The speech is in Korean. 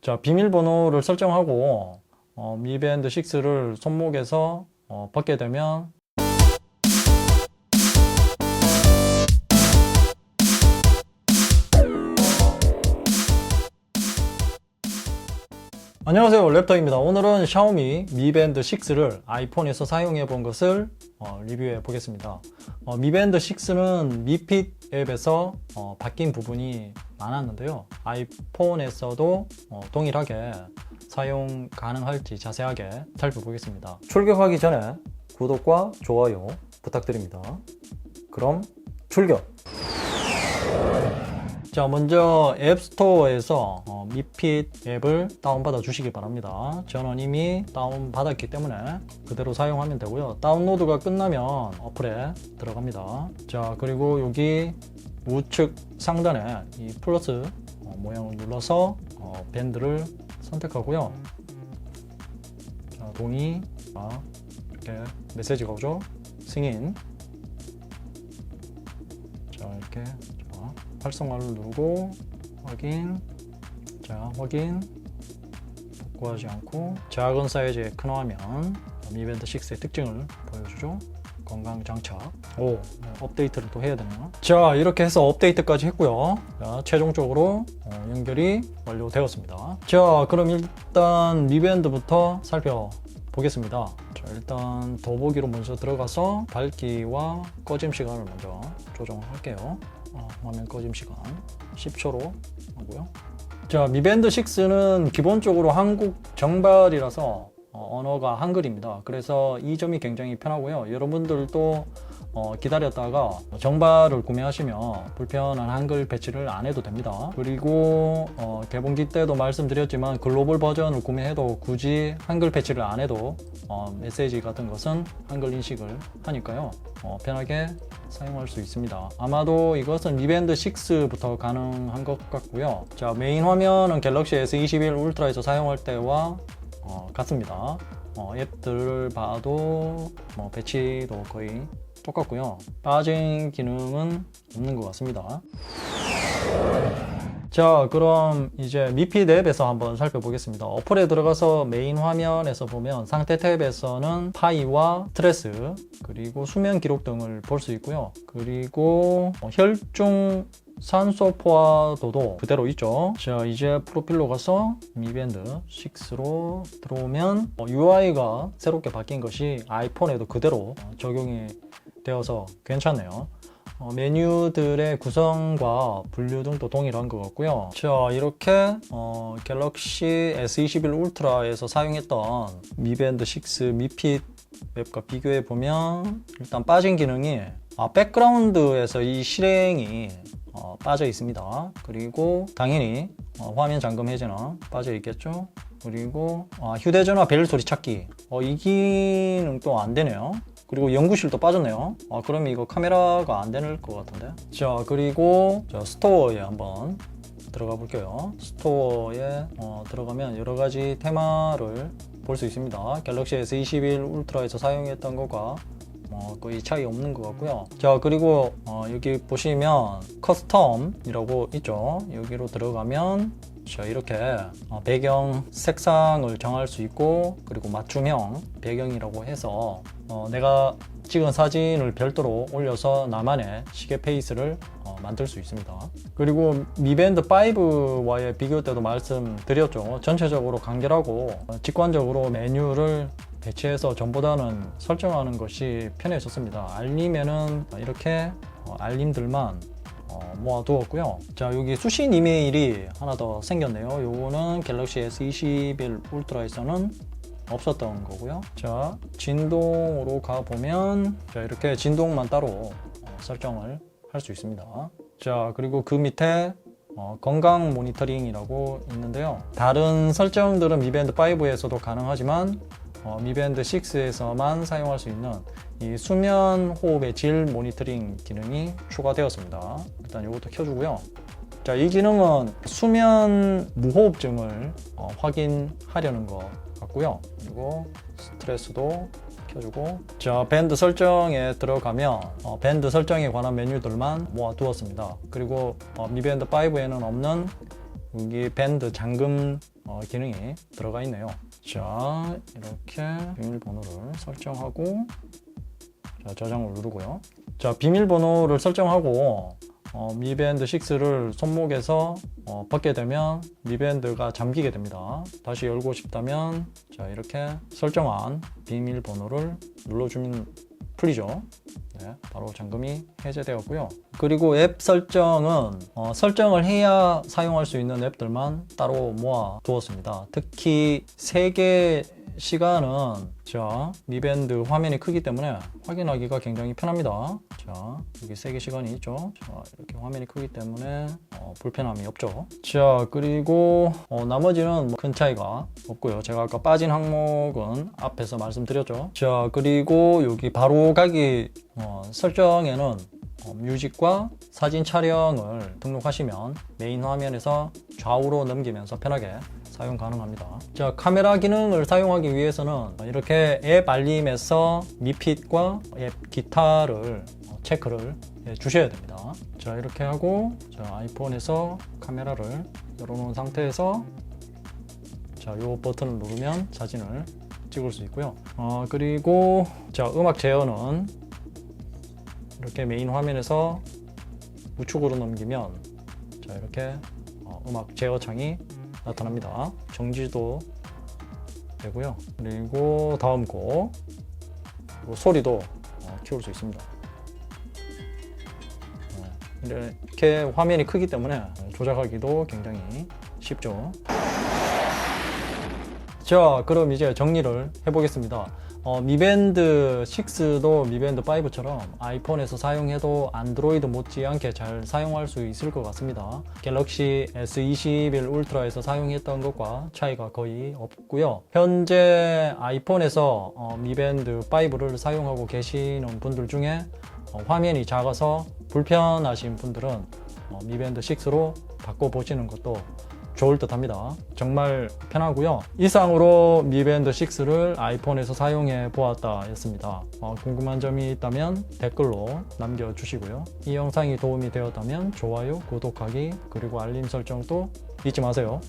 자, 비밀번호를 설정하고 어, 미밴드 6를 손목에서 어, 벗게 되면 안녕하세요 랩터입니다. 오늘은 샤오미 미밴드 6를 아이폰에서 사용해 본 것을 어, 리뷰해 보겠습니다. 어, 미밴드 6는 미핏 앱에서 어, 바뀐 부분이 많았는데요. 아이폰에서도 어, 동일하게 사용 가능할지 자세하게 살펴보겠습니다. 출격하기 전에 구독과 좋아요 부탁드립니다. 그럼 출격 자, 먼저 앱스토어에서 어, 미핏 앱을 다운받아 주시기 바랍니다. 저는 이미 다운받았기 때문에 그대로 사용하면 되고요. 다운로드가 끝나면 어플에 들어갑니다. 자, 그리고 여기 우측 상단에 이 플러스 어, 모양을 눌러서 어, 밴드를 선택하고요. 자, 동의, 자, 이렇게 메시지가 오죠. 승인. 자, 이렇게 자, 활성화를 누르고 확인. 자 확인. 복구하지 않고 작은 사이즈의 큰 화면 미밴드 6의 특징을 보여주죠. 건강 장착. 오. 네, 업데이트를 또 해야 되네요. 자 이렇게 해서 업데이트까지 했고요. 자 최종적으로 어, 연결이 완료되었습니다. 자 그럼 일단 미밴드부터 살펴보겠습니다 자 일단 더보기로 먼저 들어가서 밝기와 꺼짐 시간을 먼저 조정할게요 어, 화면 꺼짐 시간 10초로 하고요. 자, 미밴드 6는 기본적으로 한국 정발이라서 어, 언어가 한글입니다. 그래서 이 점이 굉장히 편하고요. 여러분들도 어, 기다렸다가 정발을 구매하시면 불편한 한글 배치를 안 해도 됩니다. 그리고 어, 개봉기 때도 말씀드렸지만 글로벌 버전을 구매해도 굳이 한글 배치를 안 해도 어, 메시지 같은 것은 한글 인식을 하니까요. 어, 편하게 사용할 수 있습니다. 아마도 이것은 미밴드 6부터 가능한 것 같고요. 자, 메인 화면은 갤럭시 S21 울트라에서 사용할 때와 어, 같습니다. 어, 앱들을 봐도 뭐 배치도 거의 똑같고요. 빠진 기능은 없는 것 같습니다. 자, 그럼 이제 미핏 앱에서 한번 살펴보겠습니다. 어플에 들어가서 메인 화면에서 보면 상태 탭에서는 파이와 스트레스, 그리고 수면 기록 등을 볼 수 있고요. 그리고 어, 혈중 산소 포화도도 그대로 있죠. 자, 이제 프로필로 가서 미밴드 6로 들어오면 UI가 새롭게 바뀐 것이 아이폰에도 그대로 어, 적용이 되어서 괜찮네요. 어, 메뉴들의 구성과 분류 등도 동일한 것 같고요. 자, 이렇게 어, 갤럭시 S21 울트라에서 사용했던 미밴드 6 미핏 웹과 비교해 보면 일단 빠진 기능이 아, 백그라운드에서 이 실행이 어, 빠져 있습니다. 그리고 당연히 어, 화면 잠금 해제는 빠져 있겠죠. 그리고 아, 휴대전화 벨 소리 찾기 어, 이 기능 또 안 되네요. 그리고 연구실도 빠졌네요. 아, 그럼 이거 카메라가 안 되는 것 같은데. 자, 그리고 자, 스토어에 한번 들어가 볼게요. 스토어에 어, 들어가면 여러 가지 테마를 볼 수 있습니다. 갤럭시 S21 울트라에서 사용했던 것과 어, 거의 차이 없는 것 같고요. 자, 그리고 어, 여기 보시면 커스텀이라고 있죠. 여기로 들어가면 자, 이렇게 어, 배경 색상을 정할 수 있고 그리고 맞춤형 배경이라고 해서 어, 내가 찍은 사진을 별도로 올려서 나만의 시계 페이스를 어, 만들 수 있습니다. 그리고 미밴드 5와의 비교 때도 말씀드렸죠. 전체적으로 간결하고 어, 직관적으로 메뉴를 배치해서 전보다는 설정하는 것이 편해졌습니다. 알림에는 이렇게 어, 알림들만 어, 모아두었고요. 자, 여기 수신 이메일이 하나 더 생겼네요. 요거는 갤럭시 S21 울트라에서는 없었던 거고요. 자, 진동으로 가 보면, 자, 이렇게 진동만 따로 어, 설정을 할 수 있습니다. 자, 그리고 그 밑에 어, 건강 모니터링이라고 있는데요. 다른 설정들은 미밴드 5에서도 가능하지만 어, 미밴드 6에서만 사용할 수 있는 이 수면 호흡의 질 모니터링 기능이 추가되었습니다. 일단 이것도 켜주고요. 자, 이 기능은 수면 무호흡증을 어, 확인하려는 것 같고요. 그리고 스트레스도 켜주고 자 밴드 설정에 들어가면 어, 밴드 설정에 관한 메뉴들만 모아두었습니다. 그리고 어, 미밴드 5에는 없는 여기 밴드 잠금 어, 기능이 들어가 있네요. 자, 이렇게 비밀번호를 설정하고 자, 저장을 누르고요. 자, 비밀번호를 설정하고 어, 미밴드 6를 손목에서 어, 벗게 되면 미밴드가 잠기게 됩니다. 다시 열고 싶다면 자, 이렇게 설정한 비밀번호를 눌러주면 풀리죠. 네, 바로 잠금이 해제되었고요. 그리고 앱 설정은 어, 설정을 해야 사용할 수 있는 앱들만 따로 모아 두었습니다. 특히 3개 시간은 자 미밴드 화면이 크기 때문에 확인하기가 굉장히 편합니다. 자 여기 3개 시간이 있죠. 자 이렇게 화면이 크기 때문에 어, 불편함이 없죠. 자 그리고 어, 나머지는 뭐 큰 차이가 없고요. 제가 아까 빠진 항목은 앞에서 말씀드렸죠. 자 그리고 여기 바로 가기 어, 설정에는 어, 뮤직과 사진 촬영을 등록하시면 메인 화면에서 좌우로 넘기면서 편하게 사용 가능합니다. 자, 카메라 기능을 사용하기 위해서는 이렇게 앱 알림에서 미핏과 앱 기타를 어, 체크를 해 주셔야 됩니다. 자, 이렇게 하고 자, 아이폰에서 카메라를 열어놓은 상태에서 자, 요 버튼을 누르면 사진을 찍을 수 있고요. 어, 그리고 자, 음악 제어는 이렇게 메인 화면에서 우측으로 넘기면 자 이렇게 어, 음악 제어 창이 나타납니다. 정지도 되고요. 그리고 다음 곡 소리도 어, 키울 수 있습니다. 어, 이렇게 화면이 크기 때문에 조작하기도 굉장히 쉽죠. 자, 그럼 이제 정리를 해보겠습니다. 어, 미밴드 6도 미밴드 5처럼 아이폰에서 사용해도 안드로이드 못지않게 잘 사용할 수 있을 것 같습니다. 갤럭시 S21 울트라에서 사용했던 것과 차이가 거의 없고요. 현재 아이폰에서 어, 미밴드 5를 사용하고 계시는 분들 중에 어, 화면이 작아서 불편하신 분들은 어, 미밴드 6로 바꿔보시는 것도 좋을 듯 합니다. 정말 편하고요. 이상으로 미밴드 6를 아이폰에서 사용해 보았다 였습니다. 어, 궁금한 점이 있다면 댓글로 남겨주시고요. 이 영상이 도움이 되었다면 좋아요, 구독하기, 그리고 알림 설정도 잊지 마세요.